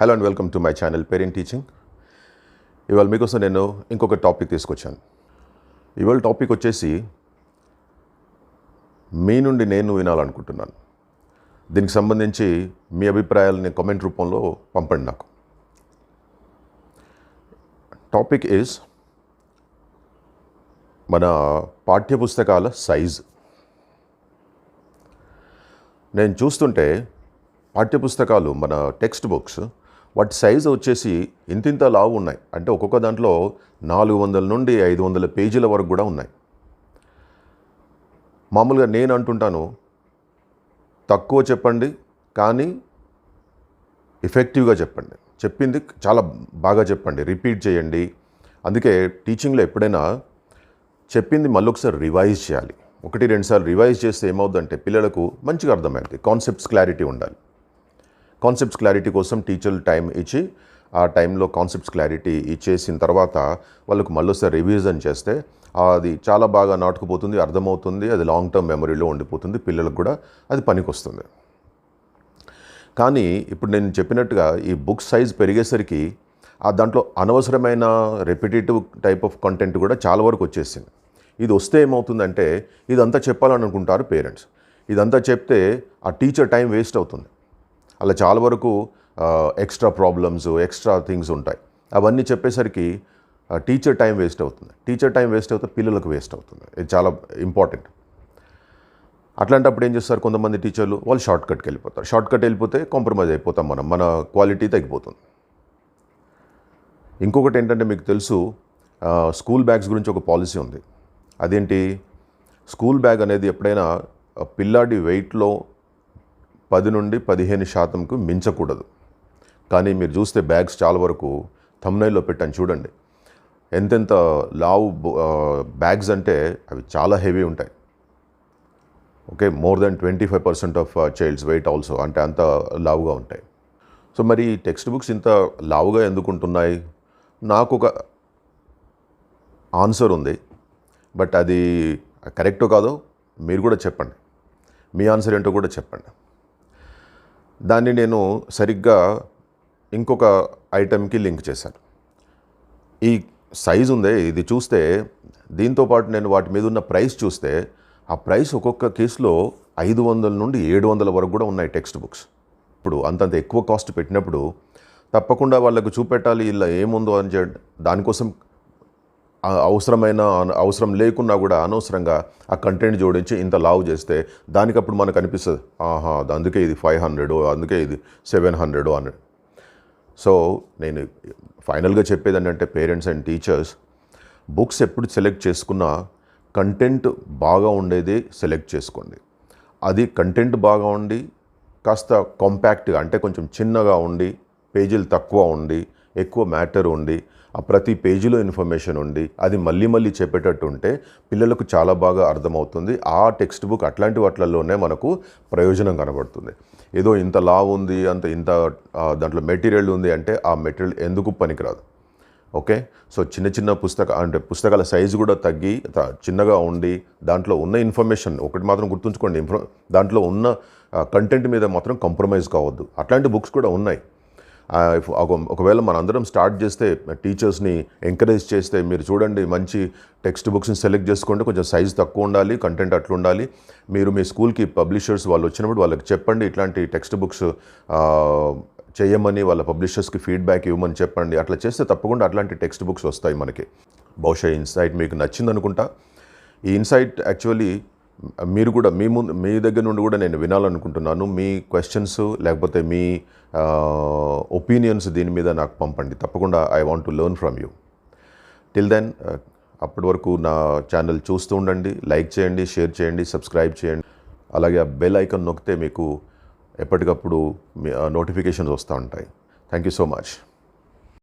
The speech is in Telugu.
Hello and welcome to my channel parent teaching ఇవాళ మీకోసం నేను ఇంకొక టాపిక్ తీసుకొచ్చాను. ఇవాళ టాపిక్ వచ్చేసి మీ నుండి నేను వినాలనుకుంటున్నాను. దీనికి సంబంధించి మీ అభిప్రాయాలని కామెంట్ రూపంలో పంపండి నాకు. టాపిక్ ఈజ్ మన పాఠ్యపుస్తకాల సైజ్ నేను చూస్తుంటే పాఠ్యపుస్తకాలు మన టెక్స్ట్ బుక్స్ వాటి సైజు వచ్చేసి ఇంతింత లావు ఉన్నాయి. అంటే ఒక్కొక్క దాంట్లో నాలుగు వందల నుండి ఐదు వందల పేజీల వరకు కూడా ఉన్నాయి. మామూలుగా నేను అంటుంటాను తక్కువ చెప్పండి కానీ ఎఫెక్టివ్గా చెప్పండి. చెప్పింది చాలా బాగా చెప్పండి రిపీట్ చేయండి. అందుకే టీచింగ్లో ఎప్పుడైనా చెప్పింది మళ్ళీ ఒకసారి రివైజ్ చేయాలి. ఒకటి రెండుసార్లు రివైజ్ చేస్తే ఏమవుతుందంటే పిల్లలకు మంచిగా అర్థమైంది కాన్సెప్ట్స్ క్లారిటీ ఉండాలి. కాన్సెప్ట్స్ క్లారిటీ కోసం టీచర్లు టైం ఇచ్చి ఆ టైంలో కాన్సెప్ట్స్ క్లారిటీ ఇచ్చేసిన తర్వాత వాళ్ళకు మళ్ళీసారి రివిజన్ చేస్తే అది చాలా బాగా నాటుకుపోతుంది అర్థమవుతుంది అది లాంగ్ టర్మ్ మెమరీలో ఉండిపోతుంది పిల్లలకు కూడా అది పనికొస్తుంది. కానీ ఇప్పుడు నేను చెప్పినట్టుగా ఈ బుక్ సైజ్ పెరిగేసరికి ఆ దాంట్లో అనవసరమైన రెపిటేటివ్ టైప్ ఆఫ్ కంటెంట్ కూడా చాలా వరకు వచ్చేసింది. ఇది వస్తే ఏమవుతుందంటే ఇదంతా చెప్పాలని అనుకుంటారు పేరెంట్స్ ఇదంతా చెప్తే ఆ టీచర్ టైం వేస్ట్ అవుతుంది. అలా చాలా వరకు ఎక్స్ట్రా ప్రాబ్లమ్స్ ఎక్స్ట్రా థింగ్స్ ఉంటాయి. అవన్నీ చెప్పేసరికి టీచర్ టైం వేస్ట్ అవుతుంది. టీచర్ టైం వేస్ట్ అవుతే పిల్లలకు వేస్ట్ అవుతుంది. ఇది చాలా ఇంపార్టెంట్ అట్లాంటప్పుడు ఏం చేస్తారు కొంతమంది టీచర్లు వాళ్ళు షార్ట్ కట్కి వెళ్ళిపోతారు. షార్ట్ కట్ వెళ్ళిపోతే కాంప్రమైజ్ అయిపోతాం మనం. మన క్వాలిటీ తగ్గిపోతుంది. ఇంకొకటి ఏంటంటే మీకు తెలుసు స్కూల్ బ్యాగ్స్ గురించి ఒక పాలసీ ఉంది. అదేంటి? స్కూల్ బ్యాగ్ అనేది ఎప్పుడైనా పిల్లాడి వెయిట్లో పది నుండి పదిహేను శాతంకు మించకూడదు. కానీ మీరు చూస్తే బ్యాగ్స్ చాలా వరకు తమ్నైల్లో పెట్టాను చూడండి. ఎంతెంత లావు బ్యాగ్స్ అంటే అవి చాలా హెవీ ఉంటాయి. Okay more than twenty five percent of childs weight also అంటే అంత లావుగా ఉంటాయి. సో మరి టెక్స్ట్ బుక్స్ ఇంత లావుగా ఎందుకు ఉంటున్నాయి? నాకు ఒక ఆన్సర్ ఉంది. బట్ అది కరెక్టో కాదో మీరు కూడా చెప్పండి. మీ ఆన్సర్ ఏంటో కూడా చెప్పండి. దాన్ని నేను సరిగ్గా ఇంకొక ఐటెంకి లింక్ చేశాను. ఈ సైజు ఉందే ఇది చూస్తే దీంతో పాటు నేను వాటి మీద ఉన్న ప్రైస్ చూస్తే ఆ ప్రైస్ ఒక్కొక్క కేసులో ఐదు వందల నుండి ఏడు వందల వరకు కూడా ఉన్నాయి టెక్స్ట్ బుక్స్. ఇప్పుడు అంతంత ఎక్కువ కాస్ట్ పెట్టినప్పుడు తప్పకుండా వాళ్ళకు చూపెట్టాలి ఇలా ఏముందో అని చెప్పి దానికోసం అవసరమైన అవసరం లేకున్నా కూడా అనవసరంగా ఆ కంటెంట్ జోడించి ఇంత లావు చేస్తే దానికి అప్పుడు మనకు అనిపిస్తుంది ఆహా అందుకే ఇది ఫైవ్ హండ్రెడ్ అందుకే ఇది సెవెన్ హండ్రెడ్ అని. సో నేను ఫైనల్గా చెప్పేది ఏంటంటే పేరెంట్స్ అండ్ టీచర్స్ బుక్స్ ఎప్పుడు సెలెక్ట్ చేసుకున్నా కంటెంట్ బాగా ఉండేది సెలెక్ట్ చేసుకోండి. అది కంటెంట్ బాగా ఉండి కాస్త కాంపాక్ట్గా అంటే కొంచెం చిన్నగా ఉండి పేజీలు తక్కువ ఉండి ఎక్కువ మ్యాటర్ ఉండి ఆ ప్రతి పేజీలో ఇన్ఫర్మేషన్ ఉండి అది మళ్ళీ మళ్ళీ చెప్పేటట్టు ఉంటే పిల్లలకు చాలా బాగా అర్థమవుతుంది. ఆ టెక్స్ట్ బుక్ అట్లాంటి వాటిలలోనే మనకు ప్రయోజనం కనబడుతుంది. ఏదో ఇంత లా ఉంది అంత ఇంత దాంట్లో మెటీరియల్ ఉంది అంటే ఆ మెటీరియల్ ఎందుకు పనికిరాదు? ఓకే? సో చిన్న చిన్న పుస్తక అంటే పుస్తకాల సైజు కూడా తగ్గి త- చిన్నగా ఉండి దాంట్లో ఉన్న ఇన్ఫర్మేషన్ ఒకటి మాత్రం గుర్తుంచుకోండి ఇన్ఫర్ దాంట్లో ఉన్న కంటెంట్ మీద మాత్రం కాంప్రమైజ్ కావద్దు. అట్లాంటి బుక్స్ కూడా ఉన్నాయి. ఒకవేళ మనందరం స్టార్ట్ చేస్తే టీచర్స్ని ఎంకరేజ్ చేస్తే మీరు చూడండి మంచి టెక్స్ట్ బుక్స్ని సెలెక్ట్ చేసుకోండి కొంచెం సైజ్ తక్కువ ఉండాలి కంటెంట్ అట్లా ఉండాలి. మీరు మీ స్కూల్కి పబ్లిషర్స్ వాళ్ళు వచ్చినప్పుడు వాళ్ళకి చెప్పండి ఇట్లాంటి టెక్స్ట్ బుక్స్ చేయమని వాళ్ళ పబ్లిషర్స్కి ఫీడ్బ్యాక్ ఇవ్వమని చెప్పండి. అట్లా చేస్తే తప్పకుండా అట్లాంటి టెక్స్ట్ బుక్స్ వస్తాయి మనకి. బహుశా ఇన్సైట్ మీకు నచ్చింది అనుకుంటా ఈ ఇన్సైట్ యాక్చువల్లీ మీరు కూడా మీ ముందు మీ దగ్గర నుండి కూడా నేను వినాలనుకుంటున్నాను. మీ క్వశ్చన్స్ లేకపోతే మీ ఒపీనియన్స్ దీని మీద నాకు పంపండి. తప్పకుండా I want to learn from you till then అప్పటి వరకు నా ఛానల్ చూస్తూ ఉండండి. లైక్ చేయండి షేర్ చేయండి సబ్స్క్రైబ్ చేయండి. అలాగే ఆ బెల్ ఐకాన్ నొక్కితే మీకు ఎప్పటికప్పుడు మీ నోటిఫికేషన్స్ వస్తూ ఉంటాయి. Thank you so much